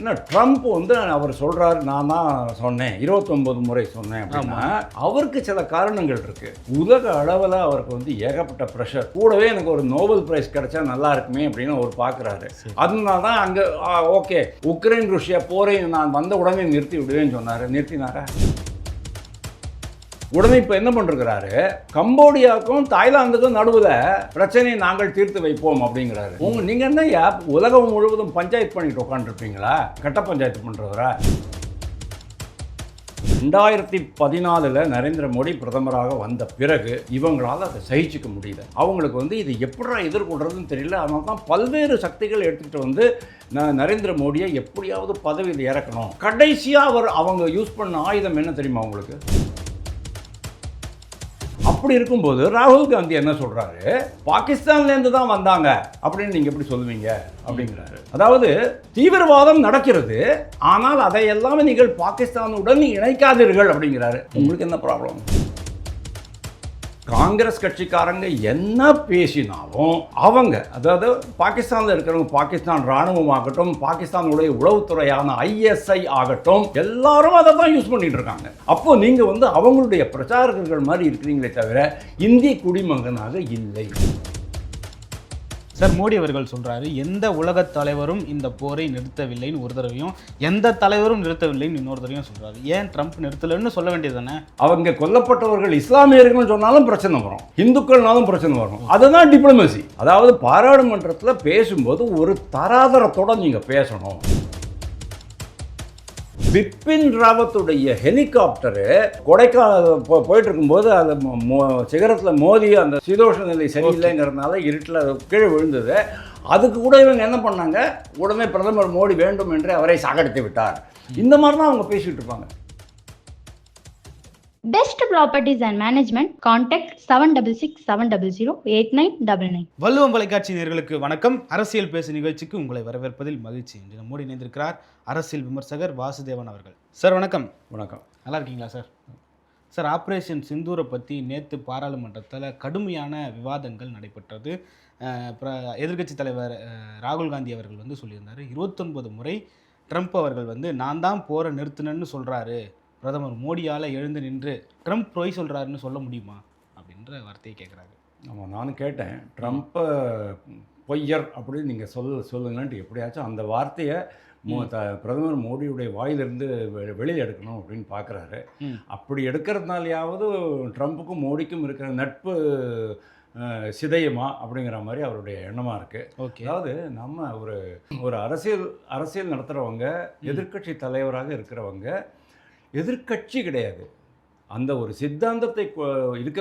ஏன்னா ட்ரம்ப் வந்து அவர் சொல்றாரு நான் தான் சொன்னேன் இருபத்தொன்பது முறை சொன்னேன் அப்படின்னா அவருக்கு சில காரணங்கள் இருக்கு. உலக அளவில் அவருக்கு வந்து ஏகப்பட்ட ப்ரெஷர் கூடவே எனக்கு ஒரு நோபல் பிரைஸ் கிடைச்சா நல்லா இருக்குமே அப்படின்னு அவர் பார்க்குறாரு அதனால தான் அங்கே ஓகே உக்ரைன் ருஷ்யா போரை நான் வந்த உடனே நிறுத்தி விடுவேன்னு சொன்னார். நிறுத்தினாரா? உடனே இப்போ என்ன பண்ணிருக்கிறாரு? கம்போடியாவுக்கும் தாய்லாந்துக்கும் நடுவில் பிரச்சனையை நாங்கள் தீர்த்து வைப்போம் அப்படிங்கிறாரு. உங்க நீங்க என்ன உலகம் முழுவதும் பஞ்சாயத்து பண்ணிட்டு உட்காந்துருப்பீங்களா கட்ட பஞ்சாயத்து பண்றவரா? ரெண்டாயிரத்தி பதினாலில் நரேந்திர மோடி பிரதமராக வந்த பிறகு இவங்களால் அதை சகிச்சுக்க முடியல. அவங்களுக்கு வந்து இது எப்படா எதிர்கொள்றதுன்னு தெரியல. அதனால தான் பல்வேறு சக்திகள் எடுத்துகிட்டு வந்து நான் நரேந்திர மோடியை எப்படியாவது பதவியில் இறக்கணும். கடைசியாக அவர் அவங்க யூஸ் பண்ண ஆயுதம் என்ன தெரியுமா அவங்களுக்கு அப்படி இருக்கும்போது ராகுல் காந்தி என்ன சொல்றாரு? பாகிஸ்தான்லேருந்து தான் வந்தாங்க அப்படின்னு நீங்க எப்படி சொல்லுவீங்க? அப்படிங்கிறாரு. அதாவது தீவிரவாதம் நடக்கிறது ஆனால் அதையெல்லாம் நீங்கள் பாகிஸ்தானுடன் இணைக்காதீர்கள் அப்படிங்கிறாரு. உங்களுக்கு என்ன ப்ராப்ளம் காங்கிரஸ் கட்சிக்காரங்க என்ன பேசினாலும் அவங்க அதாவது பாகிஸ்தானில் இருக்கிறவங்க பாகிஸ்தான் ராணுவம் ஆகட்டும் பாகிஸ்தானுடைய உளவுத்துறையான ஐஎஸ்ஐ ஆகட்டும் எல்லாரும் அதை தான் யூஸ் பண்ணிட்டு இருக்காங்க. அப்போ நீங்க வந்து அவங்களுடைய பிரச்சாரகர்கள் மாதிரி இருக்கிறீங்களே தவிர இந்திய குடிமகனாக இல்லை. சார் மோடி அவர்கள் சொல்கிறாரு எந்த உலக தலைவரும் இந்த போரை நிறுத்தவில்லைன்னு ஒரு தடவையும் எந்த தலைவரும் நிறுத்தவில்லைன்னு இன்னொரு தடவையும் சொல்கிறாரு ஏன் ட்ரம்ப் நிறுத்தலைன்னு சொல்ல வேண்டியது தானே? அவங்க கொல்லப்பட்டவர்கள் இஸ்லாமியர்கள் சொன்னாலும் பிரச்சனை வரும். இந்துக்கள்னாலும் பிரச்சனை வரும். அதுதான் டிப்ளமசி அதாவது பாராளுமன்றத்தில் பேசும்போது ஒரு தராதரத்தோட நீங்கள் பேசணும். பிபின் ராவத்துடைய ஹெலிகாப்டரு கொடைக்கானல் போ- போயிட்டு இருக்கும்போது அந்த சிகரத்தில் மோதி அந்த சீதோஷ நிலை சரியில்லைங்கிறதுனால இருட்டில் அது கீழே விழுந்தது. அதுக்கு கூட இவங்க என்ன பண்ணாங்க? உடனே பிரதமர் மோடி வேண்டும் என்று அவரை சாகடித்து விட்டார். இந்த மாதிரி தான் அவங்க பேசிகிட்டு இருப்பாங்க. Best Properties and Management, contact 7667008999. வள்ளுவம் தொலைக்காட்சி நேயர்களுக்கு வணக்கம். அரசியல் பேசு நிகழ்ச்சிக்கு உங்களை வரவேற்பதில் மகிழ்ச்சி இன்று நம்மோடு இணைந்திருக்கிறார் அரசியல் விமர்சகர் வாசுதேவன் அவர்கள். சார் வணக்கம். வணக்கம். நல்லா இருக்கீங்களா சார்? சார் ஆப்ரேஷன் சிந்தூரை பற்றி நேற்று பாராளுமன்றத்தில் கடுமையான விவாதங்கள் நடைபெற்றது. எதிர்க்கட்சி தலைவர் ராகுல் காந்தி அவர்கள் வந்து சொல்லியிருந்தார். இருபத்தொன்பது முறை ட்ரம்ப் அவர்கள் வந்து நான் தான் போரை நிறுத்தினேன்னு சொல்கிறாரு பிரதமர் மோடியால் எழுந்து நின்று ட்ரம்ப் பொய் சொல்கிறாருன்னு சொல்ல முடியுமா? அப்படின்ற வார்த்தையை கேட்குறாரு ஆமாம் நானும் கேட்டேன். ட்ரம்ப்பை பொய்யர் அப்படின்னு நீங்கள் சொல் சொல்லுங்கன்ட்டு எப்படியாச்சும் அந்த வார்த்தையை மோ த பிரதமர் மோடியுடைய வாயிலிருந்து வெ- வெளியில் எடுக்கணும் அப்படின்னு பார்க்குறாரு. அப்படி எடுக்கிறதுனாலையாவது ட்ரம்ப்புக்கும் மோடிக்கும் இருக்கிற நட்பு சிதையுமா அப்படிங்கிற மாதிரி அவருடைய எண்ணமாக இருக்குது ஓகே. அதாவது நம்ம ஒரு ஒரு அரசியல் அரசியல் நடத்துகிறவங்க எதிர்க்கட்சி தலைவராக இருக்கிறவங்க எதிர்க்கட்சி கிடையாது. அந்த ஒரு சித்தாந்தத்தை இருக்க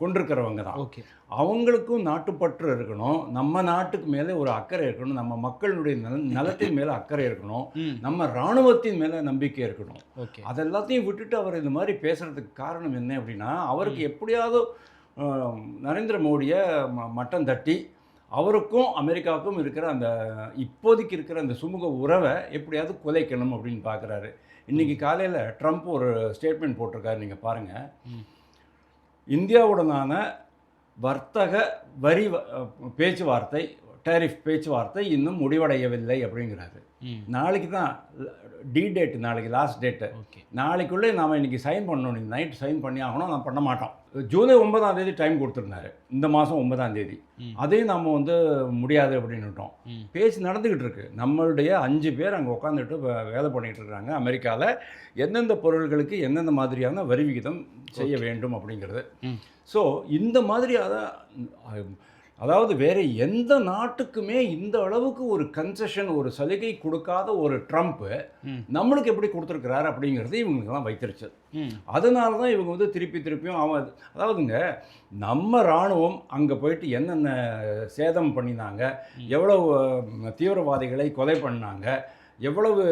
கொண்டிருக்கிறவங்க தான். ஓகே. அவங்களுக்கும் நாட்டுப்பற்று இருக்கணும். நம்ம நாட்டுக்கு மேலே ஒரு அக்கறை இருக்கணும். நம்ம மக்களுடைய நல நலத்தின் மேலே அக்கறை இருக்கணும். நம்ம இராணுவத்தின் மேலே நம்பிக்கை இருக்கணும். ஓகே. அதெல்லாத்தையும் விட்டுட்டு அவர் இந்த மாதிரி பேசுறதுக்கு காரணம் என்ன அப்படின்னா அவருக்கு எப்படியாவது நரேந்திர மோடியை ம மட்டம் தட்டி அவருக்கும் அமெரிக்காவுக்கும் இருக்கிற அந்த இப்போதைக்கு இருக்கிற அந்த சுமூக உறவை எப்படியாவது குலைக்கணும் அப்படின்னு பார்க்குறாரு இன்றைக்கி காலையில் ட்ரம்ப் ஒரு ஸ்டேட்மெண்ட் போட்டிருக்காரு நீங்கள் பாருங்கள். இந்தியாவுடனான வர்த்தக வரி பேச்சுவார்த்தை டேரிஃப் பேச்சுவார்த்தை இன்னும் முடிவடையவில்லை அப்படிங்கிறாரு. நாளைக்கு தான் டி டேட் நாளைக்கு லாஸ்ட் டேட்டு நாளைக்குள்ளே நாம் இன்றைக்கி சைன் பண்ணணும். இன்னைக்கு நைட் சைன் பண்ணி ஆகணும் நான் பண்ண மாட்டோம். ஜூலை ஒன்பதாம் தேதி டைம் கொடுத்துருந்தாரு. இந்த மாதம் ஒன்பதாம் தேதி. அதையும் நம்ம வந்து முடியாது அப்படின்னுட்டோம் பேச்சு நடந்துக்கிட்டு இருக்கு. நம்மளுடைய அஞ்சு பேர் அங்கே உட்காந்துட்டு வேலை பண்ணிகிட்டு இருக்காங்க. அமெரிக்காவில் எந்தெந்த பொருள்களுக்கு எந்தெந்த மாதிரியான வரி விகிதம் செய்ய வேண்டும் அப்படிங்கிறது. ஸோ இந்த மாதிரியான அதாவது வேறு எந்த நாட்டுக்குமே இந்த அளவுக்கு ஒரு கன்செஷன் ஒரு சலுகை கொடுக்காத ஒரு ட்ரம்ப்பு நம்மளுக்கு எப்படி கொடுத்துருக்கிறாரு அப்படிங்கிறது இவங்களுக்கெல்லாம் வைத்திருச்சு. அதனால தான் இவங்க வந்து திருப்பி திருப்பியும் அவன் அதாவதுங்க நம்ம இராணுவம் அங்கே போயிட்டு என்னென்ன சேதம் பண்ணினாங்க எவ்வளவு அஹ், தீவிரவாதிகளை கொலை பண்ணாங்க எவ்வளவு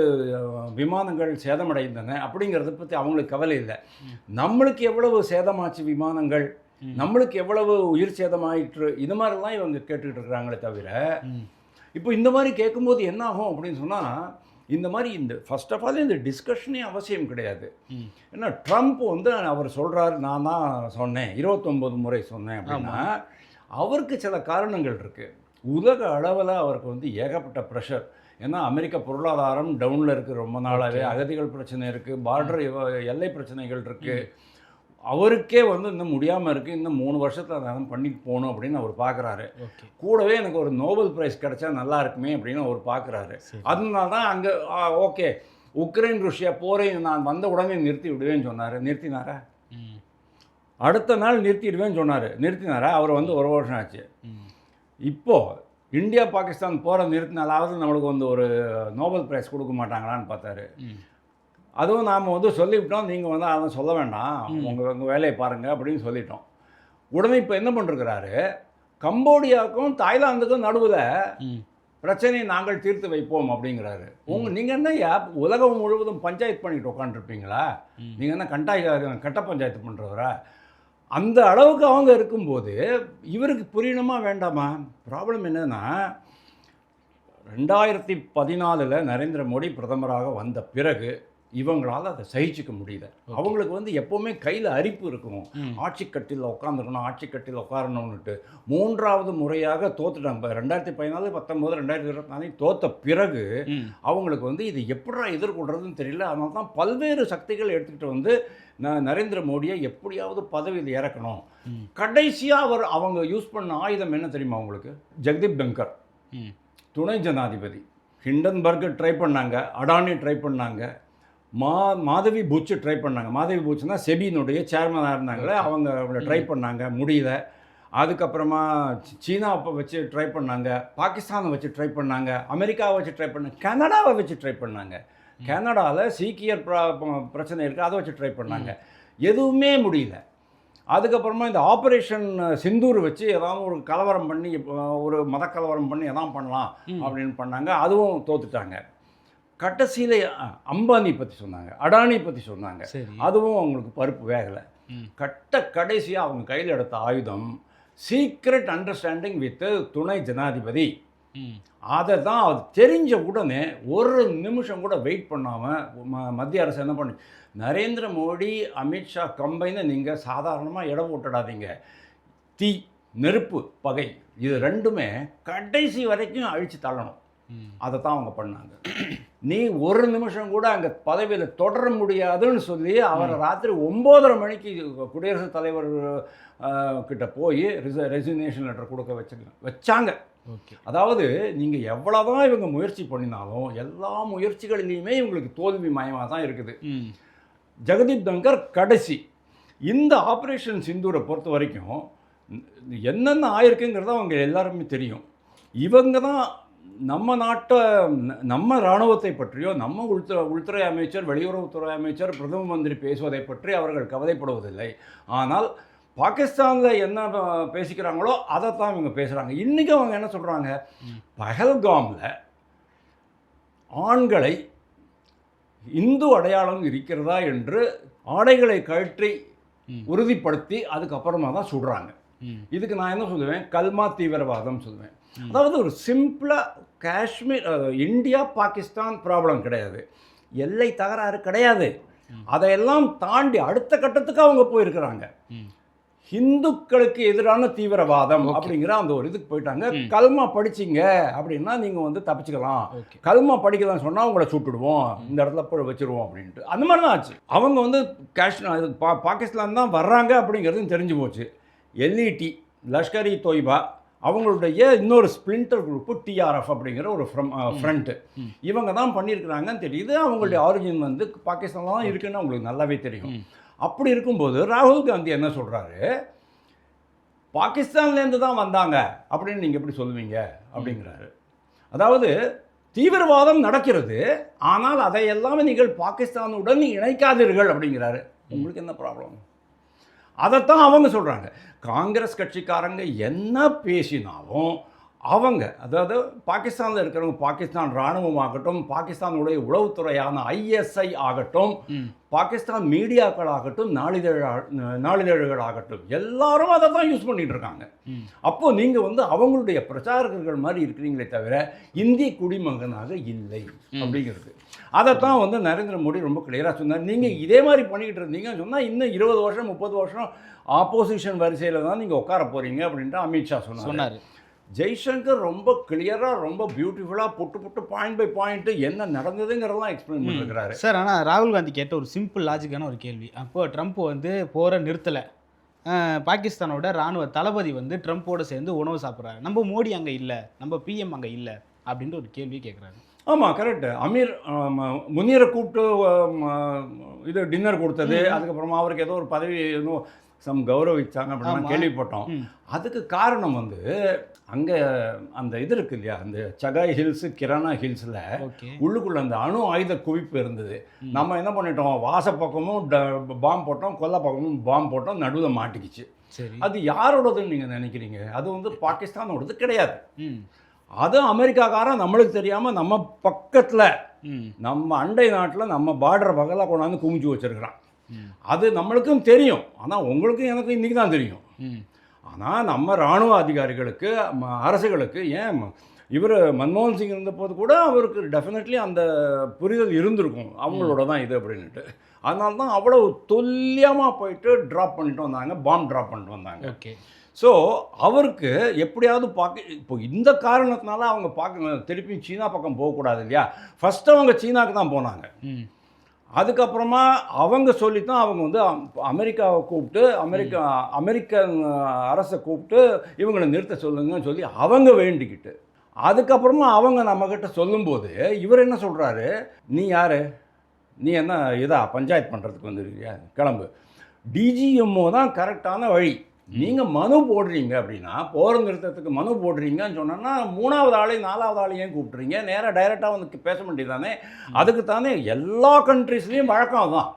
விமானங்கள் சேதமடைந்தன அப்படிங்கிறத பற்றி அவங்களுக்கு கவலை இல்லை. நம்மளுக்கு எவ்வளவு சேதமாச்சு விமானங்கள். நம்மளுக்கு எவ்வளவு உயிர் சேதமாயிற்று? இது மாதிரிலாம் இவங்க கேட்டுக்கிட்டு இருக்கிறாங்களே தவிர இப்போ இந்த மாதிரி கேட்கும்போது என்ன ஆகும் அப்படின்னு சொன்னால் இந்த மாதிரி இந்த ஃபர்ஸ்ட் ஆஃப் ஆல் இந்த டிஸ்கஷனே அவசியம் கிடையாது. ஏன்னா ட்ரம்ப் வந்து அவர் சொல்கிறாரு நான் தான் சொன்னேன் இருபத்தொம்போது முறை சொன்னேன் அப்படின்னா அவருக்கு சில காரணங்கள் இருக்குது உலக அளவில் அவருக்கு வந்து ஏகப்பட்ட ப்ரெஷர் ஏன்னா அமெரிக்க பொருளாதாரம் டவுனில் இருக்குது ரொம்ப நாளாகவே அகதிகள் பிரச்சனை இருக்குது பார்டர் எல்லை பிரச்சனைகள் இருக்குது அவருக்கே வந்து இன்னும் முடியாமல் இருக்குது இன்னும் மூணு வருஷத்தில் அதை பண்ணிட்டு போகணும் அப்படின்னு அவர் பார்க்குறாரு கூடவே எனக்கு ஒரு நோபல் பிரைஸ் கிடைச்சா நல்லா இருக்குமே அப்படின்னு அவர் பார்க்குறாரு. அதனால தான் அங்கே ஓகே. உக்ரைன் ருஷ்யா போரை நான் வந்த உடனே நிறுத்தி விடுவேன்னு சொன்னார். நிறுத்தினாரா? அடுத்த நாள் நிறுத்திடுவேன்னு சொன்னார். நிறுத்தினாரா? அவர் வந்து ஒரு வருஷம் ஆச்சு. ம். இப்போ இந்தியா பாகிஸ்தான் போகிற நிறுத்தினாலாவது நம்மளுக்கு வந்து ஒரு நோபல் பிரைஸ் கொடுக்க மாட்டாங்களான்னு பார்த்தாரு. அதுவும் நாம் வந்து சொல்லிவிட்டோம் நீங்கள் வந்து அதை சொல்ல வேண்டாம். உங்கள் உங்கள் வேலையை பாருங்கள் அப்படின்னு சொல்லிட்டோம். உடனே இப்போ என்ன பண்ணிருக்கிறாரு கம்போடியாவுக்கும் தாய்லாந்துக்கும் நடுவில் பிரச்சனையை நாங்கள் தீர்த்து வைப்போம் அப்படிங்கிறாரு. உங்க நீங்கள் என்ன யா- உலகம் முழுவதும் பஞ்சாயத்து பண்ணிட்டு உட்காந்துருப்பீங்களா. நீங்கள் என்ன கண்டாய் கட்ட பஞ்சாயத்து பண்ணுறவரா அந்த அளவுக்கு அவங்க இருக்கும்போது இவருக்கு புரியணுமா வேண்டாமா? ப்ராப்ளம் என்னன்னா ரெண்டாயிரத்தி பதினாலில் நரேந்திர மோடி பிரதமராக வந்த பிறகு இவங்களால் அதை சகிச்சுக்க முடியல. அவங்களுக்கு வந்து எப்போவுமே கையில் அரிப்பு இருக்கும். ம். ஆட்சி கட்டில் உட்காந்துருக்கணும் ஆட்சி கட்டில் உட்காரணும்னுட்டு. மூன்றாவது முறையாக தோத்துட்டாங்க ரெண்டாயிரத்தி பதினாலு பத்தொம்போது ரெண்டாயிரத்தி இருபத்தி நாலு தோத்த பிறகு அவங்களுக்கு வந்து இது எப்படா எதிர்கொள்றதுன்னு தெரியல. அதனால தான் பல்வேறு சக்திகள் எடுத்துக்கிட்டு வந்து ந நரேந்திர மோடியை எப்படியாவது பதவியில் இறக்கணும். கடைசியாக அவர் அவங்க யூஸ் பண்ண ஆயுதம் என்ன தெரியுமா அவங்களுக்கு ஜெகதீப் தங்கர் ம். துணை ஜனாதிபதி. ஹிண்டன்பர்க் ட்ரை பண்ணாங்க அடானி ட்ரை பண்ணாங்க. மா மாதவி பூச்சு ட்ரை பண்ணாங்க. மாதவி பூச்சுனா செபியினுடைய சேர்மனாக இருந்தாங்களே அவங்க அவங்கள ட்ரை பண்ணாங்க முடியல. அதுக்கப்புறமா சி- சீனாவை வச்சு ட்ரை பண்ணாங்க பாகிஸ்தானை வச்சு ட்ரை பண்ணாங்க அமெரிக்காவை வச்சு ட்ரை பண்ணாங்க கனடாவை வச்சு ட்ரை பண்ணாங்க. கனடாவில் சீக்கியர் பிரச்சனை இருக்குது அதை வச்சு ட்ரை பண்ணாங்க. எதுவுமே முடியல. அதுக்கப்புறமா இந்த ஆப்ரேஷன் சிந்தூர் வச்சு ஏதாவது ஒரு கலவரம் பண்ணி ஒரு மத கலவரம் பண்ணி எதாவது பண்ணலாம். அப்படின்னு பண்ணாங்க. அதுவும் தோத்துட்டாங்க. கடைசியில் அம்பானி பற்றி சொன்னாங்க அடானி பற்றி சொன்னாங்க. அதுவும் அவங்களுக்கு பருப்பு வேகலை. கட்ட கடைசியாக அவங்க கையில் எடுத்த ஆயுதம் சீக்ரெட் அண்டர்ஸ்டாண்டிங் வித் துணை ஜனாதிபதி. அதை தான் அது தெரிஞ்ச உடனே ஒரு நிமிஷம் கூட வெயிட் பண்ணாமல் ம மத்திய அரசு என்ன பண்ணி நரேந்திர மோடி அமித்ஷா கம்பைனை நீங்கள் சாதாரணமாக இடம் போட்டுடாதீங்க. தீ நெருப்பு பகை இது ரெண்டுமே கடைசி வரைக்கும் அழித்து தள்ளணும். அதை தான் அவங்க பண்ணாங்க. நீ ஒரு நிமிஷம் கூட அங்கே பதவியில் தொடர முடியாதுன்னு சொல்லி அவரை ராத்திரி ஒம்போதரை மணிக்கு குடியரசுத் தலைவர் கிட்ட போய் ரிச ரெசிக்னேஷன் லெட்டர் கொடுக்க வச்சு வச்சாங்க. அதாவது நீங்கள் எவ்வளோதான் இவங்க முயற்சி பண்ணினாலும் எல்லா முயற்சிகளிலையுமே இவங்களுக்கு தோல்வி மயமாக தான் இருக்குது ஜெகதீப் தங்கர் கடைசி. இந்த ஆப்ரேஷன் சிந்தூரை பொறுத்த வரைக்கும் என்னென்ன ஆயிருக்குங்கிறது அவங்க எல்லாருமே தெரியும். இவங்க தான் நம்ம நாட்டை நம்ம இராணுவத்தை பற்றியோ நம்ம உள்துறை உள்துறை அமைச்சர் வெளியுறவுத்துறை அமைச்சர் பிரதம மந்திரி பேசுவதை பற்றி அவர்கள் கவலைப்படுவதில்லை ஆனால் பாகிஸ்தானில் என்ன பேசிக்கிறாங்களோ அதை தான் இவங்க பேசுகிறாங்க இன்றைக்கி அவங்க என்ன சொல்கிறாங்க. பஹல்காமில் ஆண்களை இந்து அடையாளம் இருக்கிறதா என்று ஆடைகளை கழற்றி. உறுதிப்படுத்தி அதுக்கப்புறமா தான் சுடுறாங்க இதுக்கு நான் என்ன சொல்லுவேன்? கல்மா தீவிரவாதம் சொல்லுவேன். அதாவது ஒரு சிம்பிளாக காஷ்மீர் இந்தியா பாகிஸ்தான் ப்ராப்ளம் கிடையாது. எல்லை தகராறு கிடையாது. அதையெல்லாம் தாண்டி அடுத்த கட்டத்துக்கு அவங்க போயிருக்கிறாங்க. ஹிந்துக்களுக்கு எதிரான தீவிரவாதம். அப்படிங்கிற அந்த ஒரு இதுக்கு போயிட்டாங்க. கல்மா படிச்சீங்க அப்படின்னா நீங்கள் வந்து தப்பிச்சுக்கலாம். கல்மா படிக்கலாம் சொன்னால் உங்களை சுட்டுடுவோம். இந்த இடத்துல போய் வச்சிருவோம் அப்படின்ட்டு. அந்த மாதிரி தான் ஆச்சு. அவங்க வந்து காஷ் இது பா பாகிஸ்தான் தான் வர்றாங்க அப்படிங்கிறது தெரிஞ்சு போச்சு. எல்இடி லஷ்கர் இ தொய்பா அவங்களுடைய இன்னொரு ஸ்பிளிண்டர் குரூப்பு டிஆர்எஃப் அப்படிங்கிற ஒரு ஃப்ரம் ஃப்ரண்ட்டு. இவங்க தான் பண்ணியிருக்கிறாங்கன்னு தெரியுது. அவங்களுடைய ஆரிஜின் வந்து பாகிஸ்தான்ல தான் இருக்குன்னு அவங்களுக்கு நல்லாவே தெரியும். அப்படி இருக்கும்போது ராகுல் காந்தி என்ன சொல்கிறாரு பாகிஸ்தான்லேருந்து தான் வந்தாங்க அப்படின்னு நீங்கள் எப்படி சொல்லுவீங்க? அப்படிங்கிறாரு. அதாவது தீவிரவாதம் நடக்கிறது ஆனால் அதை எல்லாமே நீங்கள் பாகிஸ்தானுடன் இணைக்காதீர்கள் அப்படிங்கிறாரு. உங்களுக்கு என்ன ப்ராப்ளம் அதைத்தான் அவங்க சொல்கிறாங்க காங்கிரஸ் கட்சிக்காரங்க என்ன பேசினாலும் அவங்க அதாவது பாகிஸ்தானில் இருக்கிறவங்க பாகிஸ்தான் இராணுவம் ஆகட்டும் பாகிஸ்தானுடைய உளவுத்துறையான ஐஎஸ்ஐ ஆகட்டும் பாகிஸ்தான் மீடியாக்கள் ஆகட்டும் நாளிதழ் நாளிதழ்கள் ஆகட்டும் எல்லாரும் அதை தான் யூஸ் பண்ணிட்டு இருக்காங்க. ம். அப்போ நீங்கள் வந்து அவங்களுடைய பிரச்சாரகர்கள் மாதிரி இருக்கிறீங்களே தவிர இந்திய குடிமகனாக இல்லை அப்படிங்கிறது. அதைத்தான் வந்து நரேந்திர மோடி ரொம்ப கிளியராக சொன்னார். நீங்கள் இதே மாதிரி பண்ணிக்கிட்டு இருந்தீங்கன்னு சொன்னால் இன்னும் இருபது வருஷம் முப்பது வருஷம் ஆப்போசிஷன் வரிசையில் தான் நீங்கள் உட்கார போகிறீங்க அப்படின்ட்டு அமித்ஷா சொன்னார். சொன்னார். ஜெய்சங்கர் ரொம்ப கிளியராக ரொம்ப பியூட்டிஃபுல்லாக put put point by point என்ன நடந்ததுங்கிறதெல்லாம் எக்ஸ்பிளைன் பண்ணிருக்கிறாரு. சார் ஆனால் ராகுல் காந்தி கேட்ட ஒரு சிம்பிள் லாஜிக்கான ஒரு கேள்வி. அப்போ ட்ரம்ப் வந்து போரை நிறுத்தலை. பாகிஸ்தானோட ராணுவ தளபதி வந்து ட்ரம்ப்போட சேர்ந்து உணவு சாப்பிட்றாரு. நம்ம மோடி அங்கே இல்லை. நம்ம பிஎம் அங்கே இல்லை அப்படின்ற ஒரு கேள்வி கேட்குறாரு ஆமாம் கரெக்டு அமீர் முனீரை கூப்பிட்டு இது டின்னர் கொடுத்தது. அதுக்கப்புறமா அவருக்கு ஏதோ ஒரு பதவி சம் கௌரவிச்சாங்க. அப்படின்னு கேள்விப்பட்டோம். அதுக்கு காரணம் வந்து அங்கே அந்த இது இருக்கு இல்லையா அந்த சகாய் ஹில்ஸ் கிரானா ஹில்ஸில் உள்ளுக்குள்ள அந்த அணு ஆயுத குவிப்பு இருந்தது. நம்ம என்ன பண்ணிட்டோம் வாச பக்கமும் பாம்பு போட்டோம் கொல்ல பக்கமும் பாம்பு போட்டோம் நடுவில் மாட்டிக்கிச்சு. அது யாரோடதுன்னு நீங்கள் நினைக்கிறீங்க? அது வந்து பாகிஸ்தானோடது கிடையாது. அது அமெரிக்காக்காரன் நம்மளுக்கு தெரியாமல் நம்ம பக்கத்தில் நம்ம அண்டை நாட்டில் நம்ம பார்டர் பக்கத்தில் கொண்டாந்து குமிச்சு வச்சிருக்கிறான். அது நம்மளுக்கும் தெரியும். ஆனால் உங்களுக்கும் எனக்கும் இன்றைக்கி தான் தெரியும் ஆனால் நம்ம இராணுவ அதிகாரிகளுக்கு அரசுகளுக்கு ஏன் இவர் மன்மோகன் சிங் இருந்தபோது கூட அவருக்கு டெஃபினெட்லி அந்த புரிதல் இருந்திருக்கும். அவங்களோட தான் இது அப்படின்ட்டு அதனால தான் அவ்வளோ துல்லியமாக போயிட்டு ட்ராப் பண்ணிட்டு வந்தாங்க பாம்பு ட்ராப் பண்ணிட்டு வந்தாங்க. ஓகே. ஸோ அவருக்கு எப்படியாவது பார்க்க இப்போ இந்த காரணத்தினால அவங்க பார்க்க திருப்பி சீனா பக்கம் போகக்கூடாது இல்லையா? ஃபஸ்ட்டு அவங்க சீனாக்கு தான் போனாங்க. அதுக்கப்புறமா அவங்க சொல்லி தான் அவங்க வந்து அமெரிக்காவை கூப்பிட்டு அமெரிக்கா அமெரிக்கன் அரசை கூப்பிட்டு இவங்களை நிறுத்த சொல்லுங்கன்னு சொல்லி அவங்க வேண்டிக்கிட்டு. அதுக்கப்புறமா அவங்க நம்மக்கிட்ட சொல்லும்போது இவர் என்ன சொல்கிறாரு நீ யார்? நீ என்ன இதா பஞ்சாயத்து பண்ணுறதுக்கு வந்துருக்கியா கிளம்பு. டிஜிஎம்ஓ தான் கரெக்டான வழி. நீங்கள் மனு போடுறீங்க அப்படின்னா போர் நிறுத்தத்துக்கு மனு போடுறீங்கன்னு சொன்னோன்னா மூணாவது ஆளையும் நாலாவது ஆளையும் கூப்பிட்றீங்க? நேராக டைரெக்டாக வந்து பேச வேண்டியதானே அதுக்கு தானே எல்லா கண்ட்ரீஸ்லேயும் வழக்கம் தான்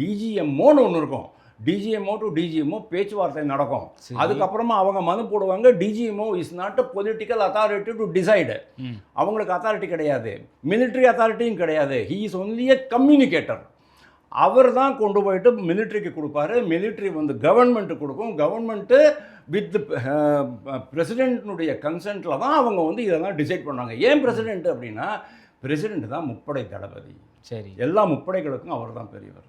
டிஜிஎம்ஓன்னு ஒன்று இருக்கும். டிஜிஎம்ஓ டு டிஜிஎம்ஓ பேச்சுவார்த்தை நடக்கும். அதுக்கப்புறமா அவங்க மனு போடுவாங்க DGMO is not a political authority to decide அவங்களுக்கு அத்தாரிட்டி கிடையாது. Military அத்தாரிட்டியும் கிடையாது. He is only a communicator அவர் தான் கொண்டு போயிட்டு மிலிட்ரிக்கு கொடுப்பாரு. மிலிட்ரி வந்து கவர்மெண்ட்டு கொடுக்கும். கவர்மெண்ட்டு வித் பிரசிடென்ட்னுடைய கன்சென்ட்டில் தான் அவங்க வந்து இதெல்லாம் டிசைட் பண்ணாங்க. ஏன் பிரசிடென்ட் அப்படின்னா பிரசிடென்ட் தான் முப்படை தளபதி. சரி. எல்லா முப்படைகளுக்கும் அவர் தான் பெரியவர்.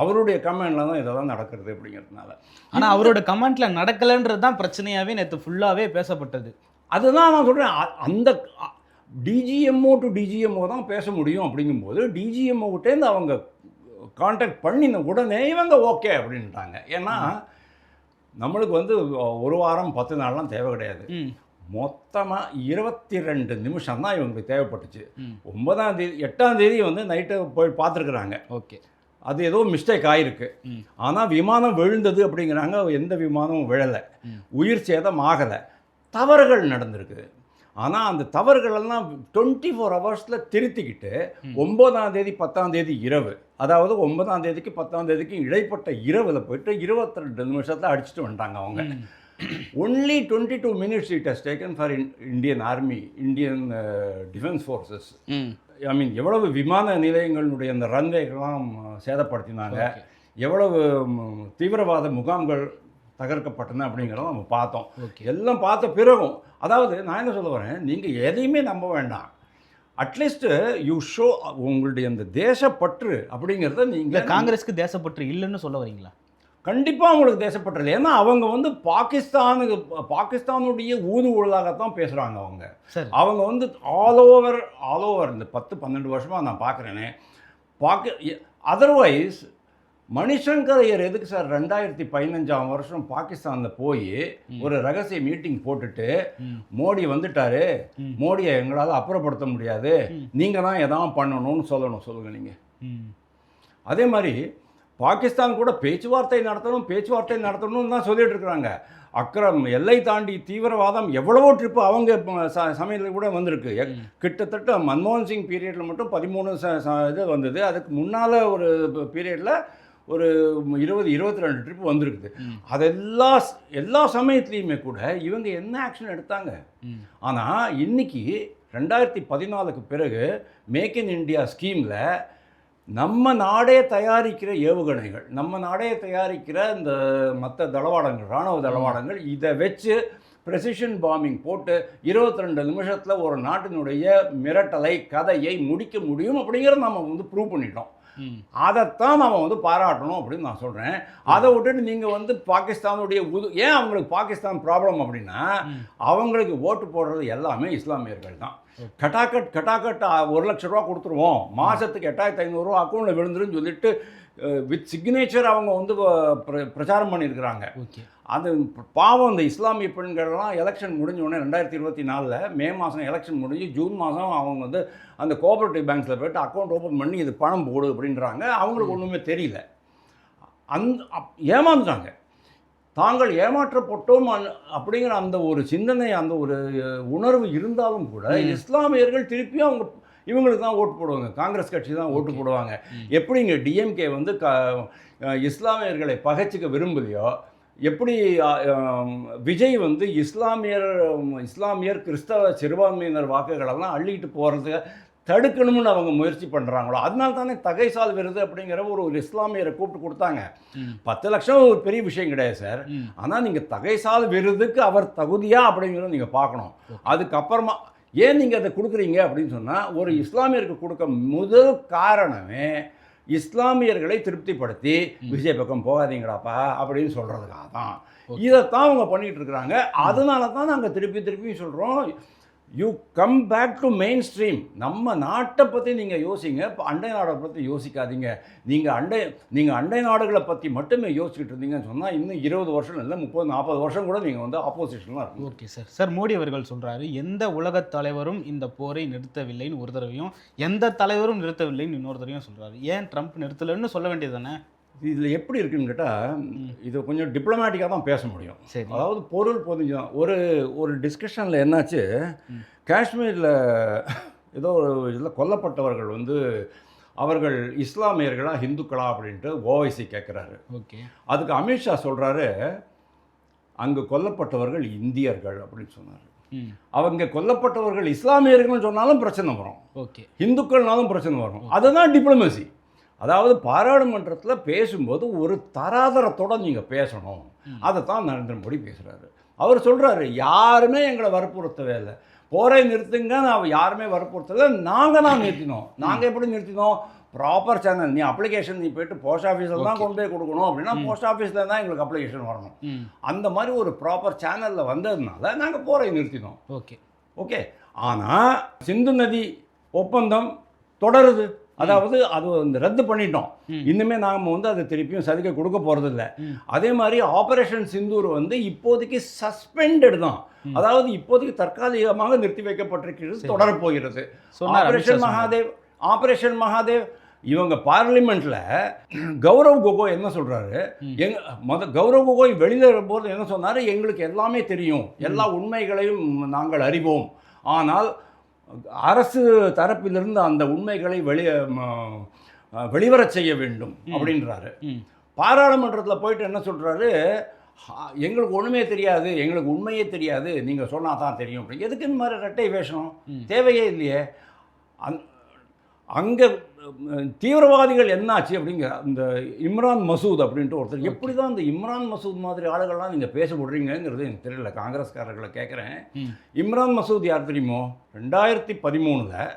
அவருடைய கமெண்ட்ல தான் இதெல்லாம் நடக்கிறது அப்படிங்கிறதுனால. ஆனா அவரோட கமெண்ட்ல நடக்கலன்றது தான் பிரச்சனையாவே நேத்து ஃபுல்லாவே பேசப்பட்டது. அதுதான் நான் சொல்கிறேன் அந்த டிஜிஎம்ஓ டு டிஜிஎம்ஓ தான் பேச முடியும் அப்படிங்கும்போது டிஜிஎம்ஓகிட்டேருந்து அவங்க காண்டாக்ட் பண்ணின உடனே இவங்க ஓகே அப்படின்ட்டாங்க ஏன்னா நம்மளுக்கு வந்து ஒரு வாரம் பத்து நாள்லாம் தேவை கிடையாது. மொத்தமாக இருபத்தி ரெண்டு நிமிஷம் தான் இவங்களுக்கு தேவைப்பட்டுச்சு. ஒன்பதாம் தேதி எட்டாம் தேதி வந்து நைட்டு போய் பார்த்துருக்குறாங்க. ஓகே அது ஏதோ மிஸ்டேக் ஆயிருக்கு. ம். ஆனால் விமானம் விழுந்தது அப்படிங்கிறாங்க எந்த விமானமும் விழலை. உயிர் சேதம் ஆகலை. தவறுகள் நடந்திருக்கு ஆனால் அந்த தவறுகளெல்லாம் டுவெண்ட்டி ஃபோர் ஹவர்ஸில் திருத்திக்கிட்டு ஒன்பதாம் தேதி பத்தாம் தேதி இரவு. அதாவது ஒன்பதாம் தேதிக்கு பத்தாம் தேதிக்கு இடைப்பட்ட இரவில் போயிட்டு இருபத்தி ரெண்டு நிமிஷத்தில் அடிச்சுட்டு வந்துட்டாங்க அவங்க. Only twenty two minutes it has taken for Indian army Indian defence forces I mean எவ்வளவு விமான நிலையங்களுடைய அந்த ரன்வேகெல்லாம் சேதப்படுத்தினாங்க. எவ்வளவு தீவிரவாத முகாம்கள் தகர்க்கப்பட்டன அப்படிங்கிறத நம்ம பார்த்தோம். எல்லாம் பார்த்த பிறகும் அதாவது நான் என்ன சொல்ல வரேன்? நீங்கள் எதையுமே நம்ப வேண்டாம். அட்லீஸ்ட் யூ ஷோ உங்களுடைய அந்த தேசப்பற்று அப்படிங்கிறத இல்ல நீங்கள் காங்கிரஸ்க்கு தேசப்பற்று இல்லைன்னு சொல்ல வரீங்களா? கண்டிப்பாக அவங்களுக்கு தேசப்பற்று ஏன்னா அவங்க வந்து பாகிஸ்தானுக்கு பாகிஸ்தானுடைய ஊது ஊழலாகத்தான் பேசுகிறாங்க அவங்க. அவங்க வந்து ஆல் ஓவர் ஆல் ஓவர் இந்த பத்து பன்னெண்டு வருஷமாக நான் பார்க்குறேனே. பாக்கி அதர்வைஸ் மணிசங்கர் ஐயர் எதுக்கு சார் ரெண்டாயிரத்தி பதினஞ்சாம் வருஷம் பாகிஸ்தானில் போய் ஒரு ரகசிய மீட்டிங் போட்டுட்டு மோடி வந்துட்டாரு. மோடியை எங்களால் அப்புறப்படுத்த முடியாது. நீங்கள் தான் எதாவது பண்ணணும்னு சொல்லணும். சொல்லுங்கள் நீங்கள் அதே மாதிரி பாகிஸ்தான் கூட பேச்சுவார்த்தை நடத்தணும் பேச்சுவார்த்தை நடத்தணும்னு தான் சொல்லிட்டு இருக்கிறாங்க. அக்ரம் எல்லை தாண்டி தீவிரவாதம் எவ்வளவோ ட்ரிப்பு அவங்க சமயத்தில் கூட வந்திருக்கு. கிட்டத்தட்ட மன்மோகன் சிங் பீரியடில் மட்டும் பதிமூணு இது வந்தது. அதுக்கு முன்னால் ஒரு பீரியடில் ஒரு இருபது இருபத்தி ரெண்டு ட்ரிப் வந்திருக்குது ஸ்- எல்லா சமயத்துலேயுமே கூட இவங்க என்ன ஆக்ஷன் எடுத்தாங்க? ஆனால் இன்னைக்கு ரெண்டாயிரத்தி பதினாலுக்கு பிறகு மேக் இன் இந்தியா ஸ்கீமில் நம்ம நாடே தயாரிக்கிற ஏவுகணைகள் நம்ம நாடே தயாரிக்கிற இந்த மற்ற தளவாடங்கள் இராணுவ தளவாடங்கள் இதை வச்சு ப்ரெசிஷன் பாம்பிங் போட்டு இருபத்தி ரெண்டு நிமிஷத்தில் ஒரு நாட்டினுடைய மிரட்டலை கதையை முடிக்க முடியும் அப்படிங்கிறத நம்ம வந்து ப்ரூவ் பண்ணிட்டோம். அதைத்தான் நம்ம வந்து பாராட்டணும் அப்படின்னு நான் சொல்கிறேன் அதை விட்டுட்டு நீங்கள் வந்து பாகிஸ்தானுடைய உது ஏன் அவங்களுக்கு பாகிஸ்தான் ப்ராப்ளம் அப்படின்னா அவங்களுக்கு ஓட்டு போடுறது எல்லாமே இஸ்லாமியர்கள் தான். கட்டாக்கட் கட்டாக்கட் ஒரு லட்ச ரூபா கொடுத்துருவோம். மாதத்துக்கு எட்டாயிரத்தி ஐநூறுரூவா அக்கௌண்ட்டில் விழுந்துருன்னு சொல்லிட்டு வித் சிக்னேச்சர் அவங்க வந்து பிரச்சாரம் பண்ணியிருக்கிறாங்க. அது பாவம் இந்த இஸ்லாமிய பெண்கள்லாம் எலெக்ஷன் முடிஞ்ச உடனே ரெண்டாயிரத்தி இருபத்தி நாலில் மே மாதம் எலெக்ஷன் முடிஞ்சு ஜூன் மாதம் அவங்க வந்து அந்த கோஆபரேட்டிவ் பேங்க்ஸில் போயிட்டு அக்கௌண்ட் ஓப்பன் பண்ணி இது பணம் போடு அப்படின்றாங்க. அவங்களுக்கு ஒன்றுமே தெரியல. அந்த அப்- ஏமாந்துட்டாங்க. தாங்கள் ஏமாற்றப்பட்டோம் அப்படிங்கிற அந்த ஒரு சிந்தனை அந்த ஒரு உணர்வு இருந்தாலும் கூட. இஸ்லாமியர்கள் திருப்பியும் அவங்க இவங்களுக்கு தான் ஓட்டு போடுவாங்க. காங்கிரஸ் கட்சி தான் ஓட்டு. போடுவாங்க. எப்படிங்க டிஎம்கே வந்து க இஸ்லாமியர்களை பகைச்சிக்க விரும்பலையோ எப்படி விஜய் வந்து இஸ்லாமியர் இஸ்லாமியர் கிறிஸ்தவ சிறுபான்மையினர் வாக்குகளெல்லாம் அள்ளிட்டு போகிறது தடுக்கணும்னு அவங்க முயற்சி பண்ணுறாங்களோ அதனால தானே தகைசால் விருது அப்படிங்கிற ஒரு ஒரு இஸ்லாமியரை கூப்பிட்டு கொடுத்தாங்க. பத்து லட்சம் ஒரு பெரிய விஷயம் கிடையாது சார். ஆனால் நீங்கள் தகைசால் விருதுக்கு அவர் தகுதியா அப்படிங்கிறத நீங்கள் பார்க்கணும். அதுக்கப்புறமா ஏன் நீங்கள் அதை கொடுக்குறீங்க அப்படின்னு சொன்னால் ஒரு இஸ்லாமியருக்கு கொடுக்க முதல் காரணமே இஸ்லாமியர்களை திருப்திப்படுத்தி. விஜய் பக்கம் போகாதீங்கடாப்பா அப்படின்னு சொல்கிறதுக்காக தான். இதைத்தான் அவங்க பண்ணிட்டு இருக்கிறாங்க. அதனால தான் நாங்கள் திருப்பி திருப்பி சொல்கிறோம் you come back to mainstream நம்ம நாட்டை பற்றி நீங்கள் யோசிங்க. இப்போ அண்டை நாடை பற்றி யோசிக்காதீங்க. நீங்கள் அண்டை நீங்கள் அண்டை நாடுகளை பற்றி மட்டுமே யோசிச்சுட்டு இருந்தீங்கன்னு சொன்னால் இன்னும் இருபது வருஷம் இல்லை முப்பது நாற்பது வருஷம் கூட நீங்கள் வந்து ஆப்போசிஷனில் இருக்கும் ஓகே சார் சார் மோடி அவர்கள் சொல்கிறாரு எந்த உலகத் தலைவரும் இந்த போரை நிறுத்தவில்லைன்னு ஒரு தடவையும் எந்த தலைவரும் நிறுத்தவில்லைன்னு இன்னொரு தடவையும் சொல்கிறாரு ஏன் ட்ரம்ப் நிறுத்தலைன்னு சொல்ல வேண்டியது தானே? இதில் எப்படி இருக்குன்னு கேட்டால் இது கொஞ்சம் டிப்ளமேட்டிக்காக தான் பேச முடியும். சரி. அதாவது பொருள் பொதிஞ்சுதான் ஒரு ஒரு டிஸ்கஷனில் என்னாச்சு. காஷ்மீரில் ஏதோ ஒரு இதில் கொல்லப்பட்டவர்கள் வந்து அவர்கள் இஸ்லாமியர்களா ஹிந்துக்களா அப்படின்ட்டு ஓவைசி கேட்குறாரு ஓகே. அதுக்கு அமித்ஷா சொல்கிறாரு அங்கு கொல்லப்பட்டவர்கள் இந்தியர்கள் அப்படின்னு சொன்னார். அவங்க கொல்லப்பட்டவர்கள் இஸ்லாமியர்கள்னு சொன்னாலும் பிரச்சனை வரும். ஓகே. இந்துக்கள்னாலும் பிரச்சனை வரும். அதுதான் டிப்ளமசி அதாவது பாராளுமன்றத்தில் பேசும்போது ஒரு தராதரத்தோட நீங்கள் பேசணும். அதை தான் நரேந்திர மோடி பேசுகிறாரு அவர் சொல்கிறாரு யாருமே எங்களை வற்புறுத்தவே இல்லை. போரை நிறுத்துங்க நான் யாருமே வற்புறுத்தலை. நாங்கள் தான் நிறுத்தினோம். நாங்கள் எப்படி நிறுத்தினோம்? ப்ராப்பர் சேனல் நீ அப்ளிகேஷன் நீ போயிட்டு போஸ்ட் ஆஃபீஸில் தான். கொண்டு போய் கொடுக்கணும். அப்படின்னா. போஸ்ட் ஆஃபீஸில் தான் எங்களுக்கு அப்ளிகேஷன் வரணும். அந்த மாதிரி ஒரு ப்ராப்பர் சேனலில் வந்ததுனால நாங்கள் போரை நிறுத்தினோம். ஓகே ஓகே ஆனால் சிந்து நதி ஒப்பந்தம் தொடருது. அதாவது அது வந்து ரத்து பண்ணிட்டோம். இன்னுமே நாம் வந்து அதை திருப்பியும் சதிக்க கொடுக்க போகிறதில்ல. அதே மாதிரி ஆபரேஷன் சிந்தூர் வந்து இப்போதைக்கு சஸ்பெண்டட் தான். அதாவது இப்போதைக்கு தற்காலிகமாக நிறுத்தி வைக்கப்பட்டிருக்கிறது. தொடரப்போகிறது ஆபரேஷன். மகாதேவ் ஆபரேஷன் மகாதேவ் இவங்க பார்லிமெண்ட்ல கௌரவ் கோகோய் என்ன சொல்றாரு ம். எங்க மொத கௌரவ் கோகோய் வெளியில வரும்போது என்ன சொன்னாரு எங்களுக்கு எல்லாமே தெரியும் எல்லா உண்மைகளையும் நாங்கள் அறிவோம் ஆனால் அரசு தரப்பிலிருந்து அந்த உண்மைகளை வெளியே வெளிவரச் செய்ய வேண்டும். அப்படின்றாரு. பாராளுமன்றத்தில் போயிட்டு என்ன சொல்றாரு? "ஆ, எங்களுக்கு ஒன்றுமே தெரியாது எங்களுக்கு உண்மையே தெரியாது நீங்கள் சொன்னால் தான் தெரியும். அப்படி எதுக்கு இந்த மாதிரி ரெட்டை வேஷம். தேவையே இல்லையே. அங் அங்கே தீவிரவாதிகள் என்னாச்சு அப்படிங்கிற அந்த இம்ரான் மசூத் அப்படின்ட்டு ஒருத்தர். எப்படி தான் இந்த இம்ரான் மசூத் மாதிரி ஆளுகள்லாம் நீங்கள் பேச விடுறீங்கங்கிறது எனக்கு தெரியல காங்கிரஸ்காரர்களை கேட்குறேன் இம்ரான் மசூத் யார் தெரியுமோ ரெண்டாயிரத்தி பதிமூணில்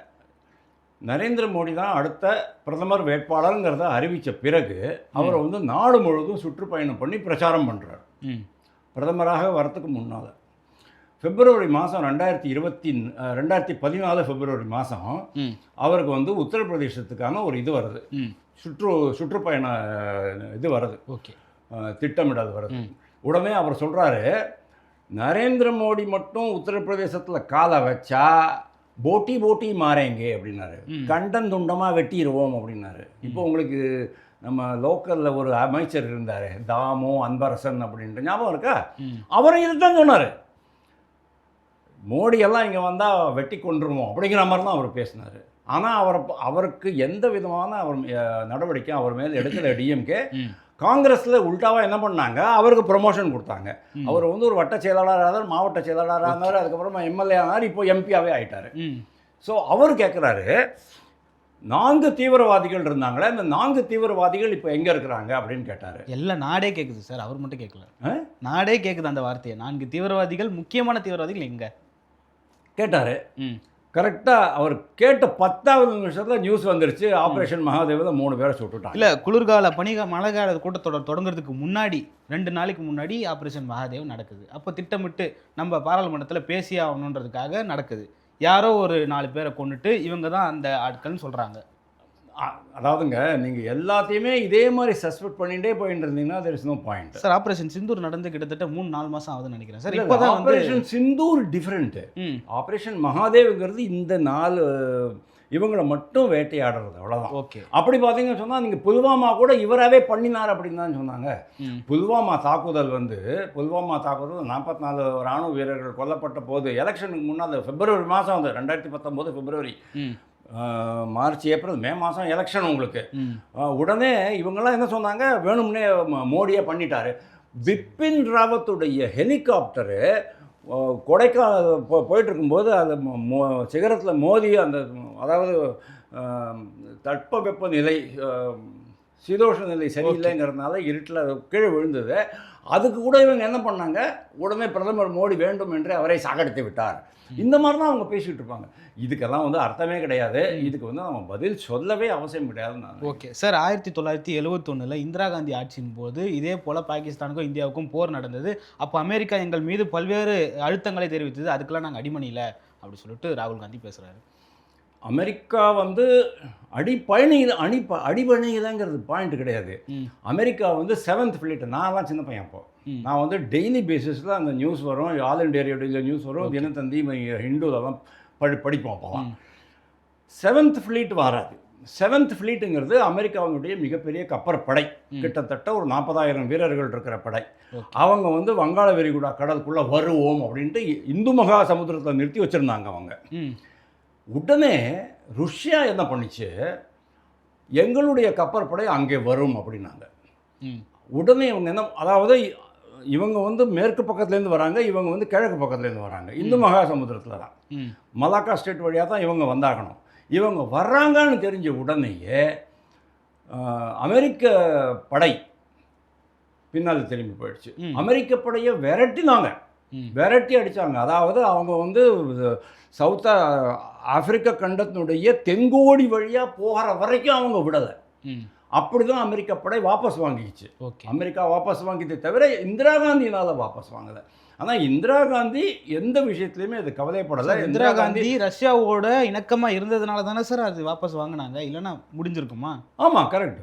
நரேந்திர மோடி தான் அடுத்த பிரதமர் வேட்பாளருங்கிறத அறிவித்த பிறகு அவர் வந்து நாடு முழுவதும் சுற்றுப்பயணம் பண்ணி பிரச்சாரம் பண்ணுறார் பிரதமராக வரத்துக்கு முன்னால். பிப்ரவரி மாதம் ரெண்டாயிரத்தி இருபத்தி ரெண்டாயிரத்தி பதினாலு பிப்ரவரி மாதம் அவருக்கு வந்து உத்தரப்பிரதேசத்துக்கான ஒரு இது வருது. சுற்று சுற்றுப்பயண இது வருது. ஓகே. அஹ், திட்டமிடல் வருது. உடனே அவர் சொல்கிறாரு நரேந்திர மோடி மட்டும் உத்தரப்பிரதேசத்தில் காலை வச்சா போட்டி போட்டி மாறேங்க அப்படின்னாரு. கண்டன் துண்டமாக வெட்டிடுவோம் அப்படின்னாரு. இப்போ உங்களுக்கு நம்ம லோக்கலில் ஒரு அமைச்சர் இருந்தார் தாமு அன்பரசன் அப்படின்ட்டு ஞாபகம் இருக்கா? அவரும் இதுதான் சொன்னார். மோடி எல்லாம் இங்கே வந்தால் வெட்டி கொண்டுருவோம் அப்படிங்கிற மாதிரி தான் அவர் பேசினார். ஆனால் அவர் அவருக்கு எந்த விதமான அவர் நடவடிக்கை அவர் மேல் எடுக்கல டிஎம்கே காங்கிரஸில் உல்டாவாக என்ன பண்ணாங்க? அவருக்கு ப்ரொமோஷன் கொடுத்தாங்க. அவர் வந்து ஒரு வட்ட செயலாளராக இருந்தார் மாவட்ட செயலாளராக இருந்தார் அதுக்கப்புறமா எம்எல்ஏ ஆனார் இப்போ எம்பியாவே ஆயிட்டார். ம். ஸோ அவர் கேட்குறாரு நான்கு தீவிரவாதிகள் இருந்தாங்களே அந்த நான்கு தீவிரவாதிகள் இப்போ எங்கே இருக்கிறாங்க அப்படின்னு கேட்டார். எல்லாம் நாடே கேட்குது சார் அவர் மட்டும் கேட்கல? நாடே கேட்குது அந்த வார்த்தையை. நான்கு தீவிரவாதிகள் முக்கியமான தீவிரவாதிகள் எங்க? கேட்டார். கரெக்டாக அவர் கேட்ட பத்தாவது நிமிஷத்தில் நியூஸ் வந்துருச்சு. ஆப்ரேஷன் மகாதேவில் மூணு பேரை சுட்டுட்டாங்க. இல்ல குளிர்கால பனிகா மழைக்கால கூட்டத்தொடர் தொடங்குறதுக்கு முன்னாடி ரெண்டு நாளைக்கு முன்னாடி ஆபரேஷன் மகாதேவ் நடக்குது. அப்போ திட்டமிட்டு நம்ம பாராளுமன்றத்தில் பேசி ஆகணுன்றதுக்காக நடக்குது. யாரோ ஒரு நாலு பேரை கொண்டுட்டு இவங்க தான் அந்த ஆட்கள்னு சொல்றாங்க. அ- அதாவதுங்க நீங்கள் எல்லாத்தையுமே இதே மாதிரி சஸ்பெக்ட் பண்ணிகிட்டே போயிட்டு இருந்தீங்கன்னா there is no point sir operation Sindoor நடந்து கிட்டத்தட்ட மூணு நாலு மாசம் ஆகுதுன்னு நினைக்கிறேன். Sir operation Sindoor different operation மகாதேவ்ங்கிறது இந்த நாலு இவங்களை மட்டும் வேட்டையாடுறது அவ்வளோதான் ஓகே. அப்படி பார்த்தீங்கன்னு சொன்னால் நீங்கள் புல்வாமா கூட இவராகவே பண்ணினார் அப்படின்னு தான் சொன்னாங்க. புல்வாமா தாக்குதல் வந்து புல்வாமா தாக்குதல் நாற்பத்தி நாலு ராணுவ வீரர்கள் கொல்லப்பட்ட போது எலெக்ஷனுக்கு முன்னால் பிப்ரவரி மாதம் வந்து ரெண்டாயிரத்தி பத்தொம்போது பிப்ரவரி மார்ச் ஏப்ரல் மே மாதம் எலெக்ஷன் உங்களுக்கு. உடனே இவங்கெல்லாம் என்ன சொன்னாங்க? வேணும்னே மோடியே பண்ணிட்டாரு. பிபின் ராவத்துடைய ஹெலிகாப்டரு கொடைக்கானல் போ போயிட்டு இருக்கும்போது அது மோ- சிகரத்தில் மோதி அந்த அதாவது ஆஹ், தட்பவெப்ப நிலை ஆஹ், சீதோஷ நிலை சரியில்லைங்கிறதுனால இருட்டில் கீழே விழுந்தது. அதுக்கு கூட இவங்க என்ன பண்ணாங்க? உடனே பிரதமர் மோடி வேண்டும் என்று அவரை சாகடித்து விட்டார். இந்த மாதிரி தான் அவங்க பேசிகிட்டு இருப்பாங்க. இதுக்கெல்லாம் வந்து அர்த்தமே கிடையாது. இதுக்கு வந்து நம்ம பதில் சொல்லவே அவசியம் கிடையாதுன்னு நான் ஓகே. சார் ஆயிரத்தி தொள்ளாயிரத்தி எழுவத்தொன்னில் இந்திரா காந்தி ஆட்சியின் போது இதே போல் பாகிஸ்தானுக்கும் இந்தியாவுக்கும் போர் நடந்தது. அப்போ அமெரிக்கா எங்கள் மீது பல்வேறு அழுத்தங்களை தெரிவித்தது. அதுக்கெல்லாம் நாங்கள் அடிமணியில் அப்படி சொல்லிட்டு ராகுல் காந்தி பேசுகிறாரு அமெரிக்கா வந்து அடிப்பயணியில் அணி அடிபணியிலங்கிறது பாயிண்ட் கிடையாது. அமெரிக்கா வந்து செவன்த் ஃபிளிட் நான்லாம் சின்ன பையன் அப்போ. நான் வந்து டெய்லி பேசிஸில் அந்த நியூஸ் வரும். ஆல் இண்டியா ரேடியோவில் நியூஸ் வரும். தினத்தந்தி ஹிந்துலலாம் படி படிப்போம் அப்போலாம். செவன்த் ஃப்ளீட் வராது. செவன்த் ஃப்ளீட்டுங்கிறது அமெரிக்காவினுடைய மிகப்பெரிய கப்பற்படை கிட்டத்தட்ட ஒரு நாற்பதாயிரம் வீரர்கள் இருக்கிற படை. அவங்க வந்து வங்காள விரிகுடா கடலுக்குள்ளே வருவோம் அப்படின்ட்டு இந்து மகா சமுத்திரத்தில் நிறுத்தி வச்சுருந்தாங்க அவங்க. உடனே ருஷ்யா என்ன பண்ணுச்சு? எங்களுடைய கப்பற்படை அங்கே வரும் அப்படின்னாங்க. உடனே இவங்க என்ன அதாவது இவங்க வந்து மேற்கு பக்கத்துலேருந்து வராங்க இவங்க வந்து கிழக்கு பக்கத்துலேருந்து வராங்க. இந்து மகா சமுத்திரத்தில் தான். மலாக்கா ஸ்டேட் வழியாக தான் இவங்க வந்தாகணும். இவங்க வர்றாங்கன்னு தெரிஞ்ச உடனேயே அமெரிக்க படை பின்னால் திரும்பி போயிடுச்சு. அமெரிக்க படையை விரட்டினாங்க. விரட்டி அடித்தாங்க அதாவது அவங்க வந்து சவுத் ஆப்பிரிக்க கண்டத்தினுடைய தென்கோடி வழியாக போகிற வரைக்கும் அவங்க விடலை. அப்படி தான் அமெரிக்க படை வாபஸ் வாங்கிச்சு ஓகே. அமெரிக்கா வாபஸ் வாங்கியதை தவிர இந்திரா காந்தியினால் வாபஸ் வாங்கலை. ஆனால் இந்திரா காந்தி எந்த விஷயத்துலையுமே அது கவலைப்படலை. இந்திரா காந்தி ரஷ்யாவோட இணக்கமா இருந்ததுனால தானே சார் அது வாபஸ் வாங்கினாங்க. இல்லைன்னா முடிஞ்சிருக்குமா? ஆமாம் கரெக்ட்.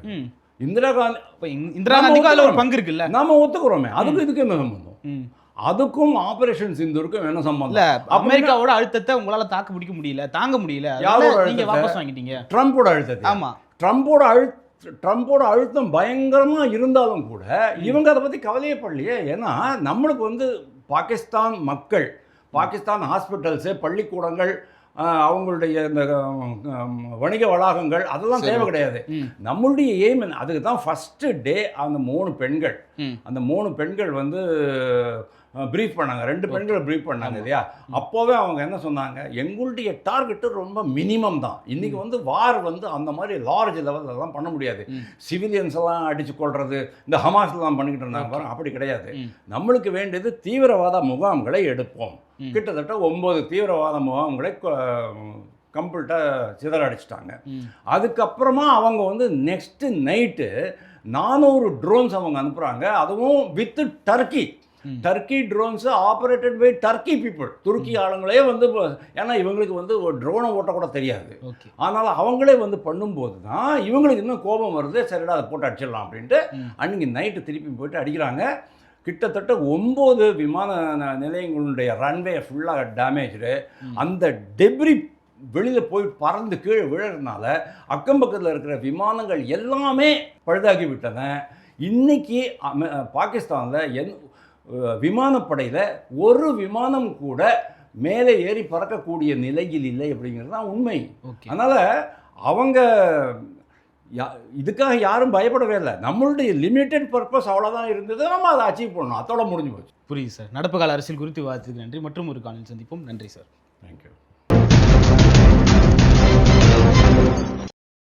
இந்திரா காந்தி இப்போ இந்திரா காந்திக்கும் அதில் ஒரு பங்கு இருக்குல்ல? நாம ஒத்துக்கிறோமே. அதுக்கும் இதுக்கு என்ன சம்பந்தம்? அதுக்கும் ஆபரேஷன் சிந்தூருக்கும் என்ன இல்ல சம்பந்தம் அப்படின்னா அமெரிக்காவோட அழுத்தத்தை உங்களால தாக்க பிடிக்க முடியல தாங்க முடியல. நீங்க? வாபஸ் வாங்கிட்டீங்க. ட்ரம்போட அழுத்தத்தை. ஆமா. ட்ரம்போட அழுத்த ட்ரம்போட அழுத்தம் பயங்கரமா இருந்தாலும் கூட இவங்க அதை பத்தி கவலையே படலையே. ஏன்னா நம்மளுக்கு வந்து பாகிஸ்தான் மக்கள் பாகிஸ்தான் ஹாஸ்பிட்டல்ஸு பள்ளிக்கூடங்கள் அவங்களுடைய இந்த வணிக வளாகங்கள் அதெல்லாம் தேவை கிடையாது நம்மளுடைய எய்ம் அதுக்கு தான் ஃபஸ்ட்டு டே அந்த மூணு பெண்கள். அந்த மூணு பெண்கள் வந்து ப்ரீஃப் பண்ணாங்க. ரெண்டு பெண்கள் ப்ரீஃப் பண்ணாங்க. இல்லையா? அப்போவே அவங்க என்ன சொன்னாங்க? எங்களுடைய டார்கெட்டு ரொம்ப மினிமம் தான். இன்னைக்கு வந்து வார் வந்து அந்த மாதிரி லார்ஜ் லெவல்லலாம் பண்ண முடியாது. சிவிலியன்ஸ் எல்லாம் அடிச்சு கொள்றது இந்த ஹமாஸ்லாம் பண்ணிக்கிட்டு இருந்தாங்க பாருங்க அப்படி கிடையாது. நம்மளுக்கு வேண்டியது தீவிரவாத முகாம்களை எடுப்போம். கிட்டத்தட்ட ஒன்பது தீவிரவாத முகாம்களை கம்ப்ளீட்டாக சிதறடிச்சிட்டாங்க. அதுக்கப்புறமா அவங்க வந்து நெக்ஸ்ட் நைட்டு நானூறு ட்ரோன்ஸ் அவங்க அனுப்புகிறாங்க அதுவும் with Turkey. Turkey drones operated by Turkey people துருக்கி ஆளுங்களே வந்து ஏன்னா இவங்களுக்கு வந்து ஒரு ட்ரோனை ஓட்டக்கூட தெரியாது. ஆனால் அவங்களே வந்து பண்ணும்போது தான் இவங்களுக்கு இன்னும் கோபம் வருது. சரிடா அதை போட்டு அடிச்சிடலாம் அப்படின்ட்டு ம். அன்றைக்கி நைட்டு திருப்பி போயிட்டு அடிக்கிறாங்க. கிட்டத்தட்ட ஒம்பது விமான நிலையங்களுடைய ரன்வே ஃபுல்லாக டேமேஜ்டு ம். அந்த டெப்ரி வெளியில் போய் பறந்து கீழே விழுறதுனால அக்கம் பக்கத்தில் இருக்கிற விமானங்கள் எல்லாமே பழுதாகி விட்டன. இன்னைக்கு அமெ- பாகிஸ்தானில் என் விமானப்படையில் ஒரு விமானம் கூட மேலே ஏறி பறக்கக்கூடிய நிலையில் இல்லை அப்படிங்கிறது தான் உண்மை. ஓகே. அதனால் அவங்க இதுக்காக யாரும் பயப்படவே இல்லை. நம்மளுடைய லிமிட்டெட் பர்பஸ் அவ்வளோதான் இருந்தது. நம்ம அதை அச்சீவ் பண்ணணும். அதோட முடிஞ்சு போச்சு. புரியுது சார். நடப்பு கால அரசியல் குறித்து விவாதத்துக்கு நன்றி. மற்றும் ஒரு காலில் சந்திப்போம். நன்றி சார்.